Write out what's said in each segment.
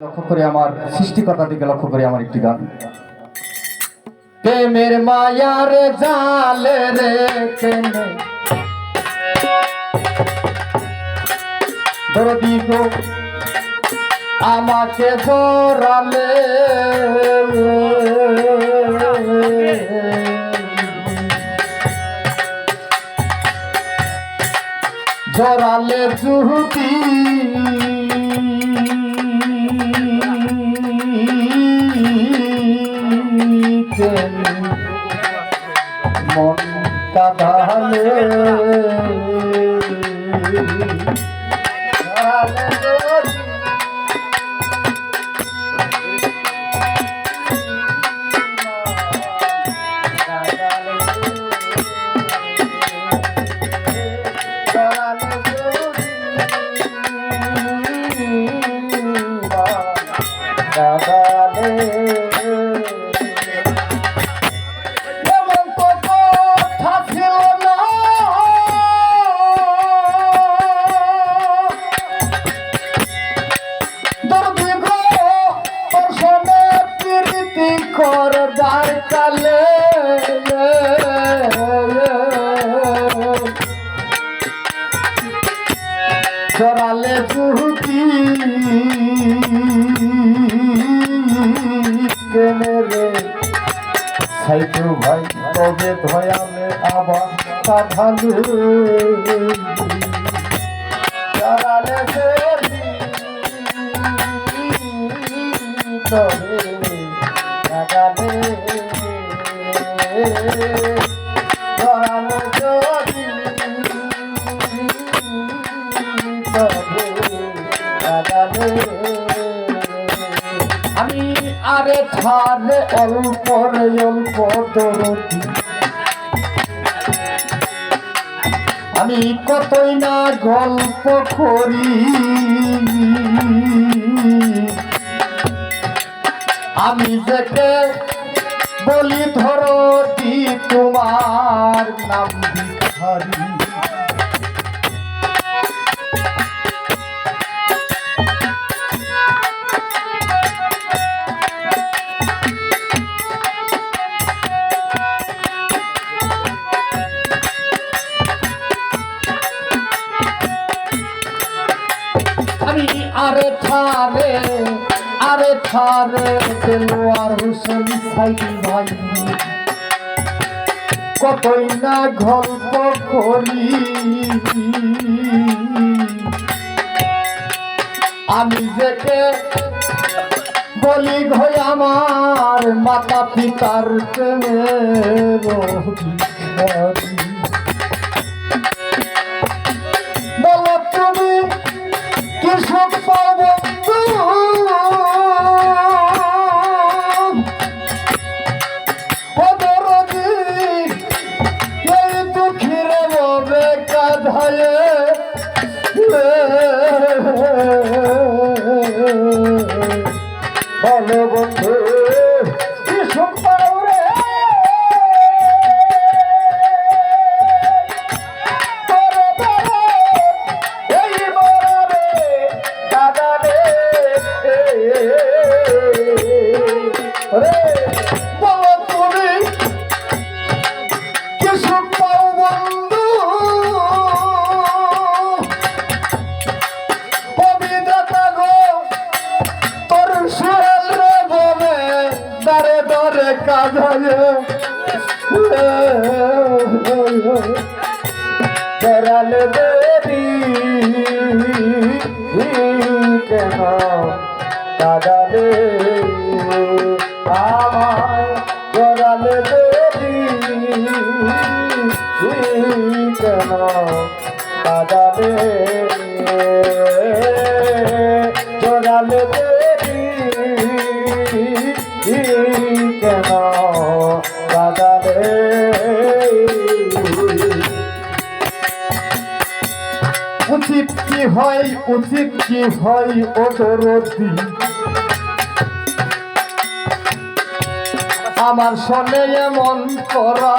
লক্ষ্য করে আমার সৃষ্টিকর্তা দিকে লক্ষ্য করে আমার একটি গান। প্রেমের মায়ার জালে রে দরদি আমাকে জোরালে জরালে জুহুতি মন কাঁদালে জরালে ভাই তবে ধয়ালে আবার সাধালু তবে ছাড়ে অল্প আমি কতই না গল্প করি। আমি যেতে বলি ধরো দি তোমার নাম আমি আরে থারে আরে থারে দেলোয়ার হোসেন সাইদি ভাই। কতই না গল্প করি। আমি যেতে বলি ঘই আমার মাতা পিতার প্রেমের করাল দেবী কেন কাদালে আমায় করাল দেবী কেন কাদালে করাল দেবী। হয় উচিত কি হয় ওদরদি আমার শোনে এমন করা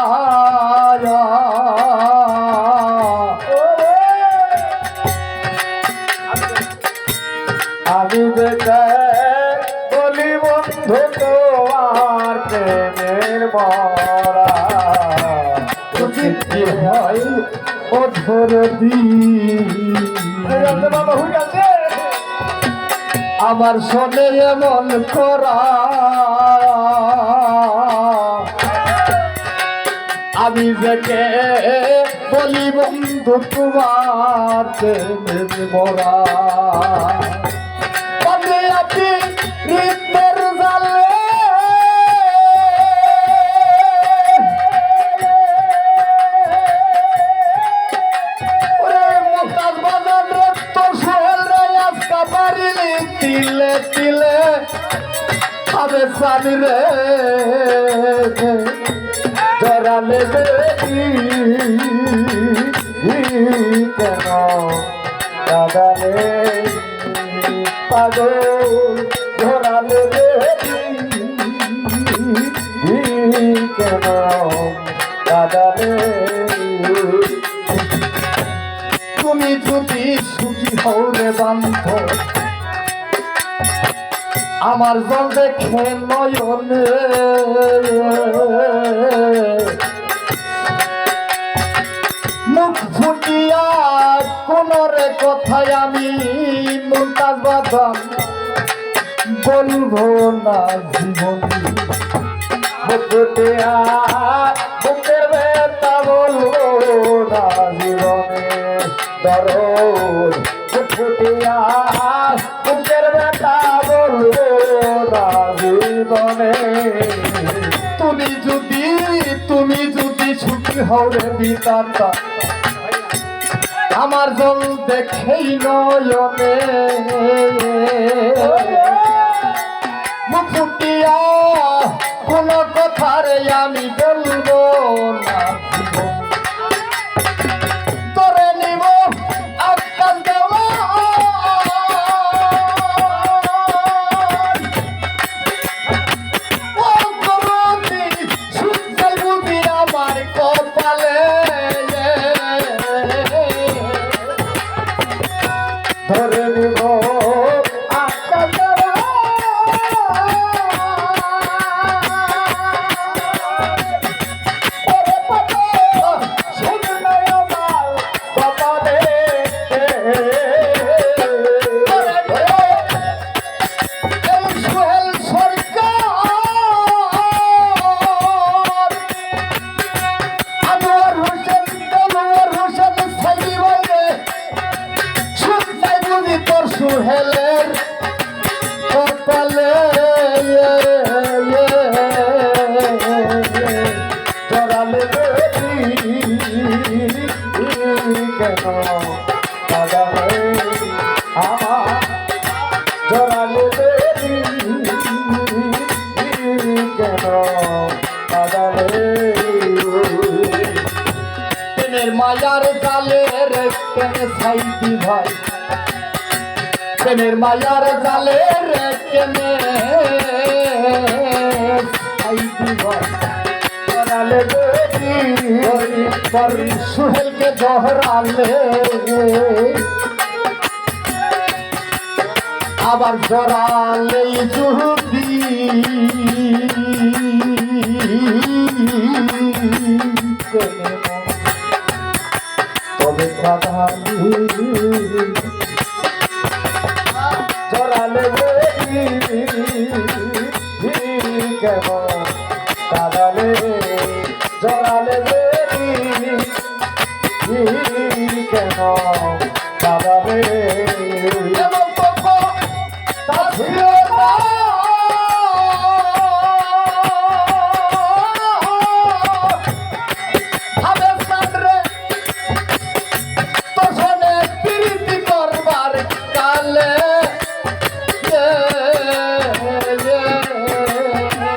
আমি বেকার বন্ধু, তোমার প্রেমের মরা। উচিত কি হয় অধর আমার শোনে এমন করা। আমি যেকে বলি বন্ধু তোমার মরা। আপনি তিলে তিলে আবে সানি রে। জরালে বেটি কেন? কাদালে পাগল ধরালে বেটি কেন? কাদালে তুমি যদি সুখী হও রে বান্ধব আমার জল দেখে নয়নে। মুখ ফুটিয়া কোন রে কথায় আমি মুমতাজ বাদাম বলব না জীবন। ফুটিয়া বুকের বলব না জীবনে। দরদ যদি ছুটি হও রে বিতাতা আমার জল দেখেই নয়নে। মুখুটিয়া কোন কথারে আমি বলব না। মায়ার জালে রে কেন সাইদি ভাই। প্রেমের মায়ার জালে রে কেন সাইদি ভাই। জড়ালে বেটি পর সুহেলকে জহরালে আবার জড়ালে জুহুদি চলালে কেমন কাদালে চলালে কেমন কাদালে তা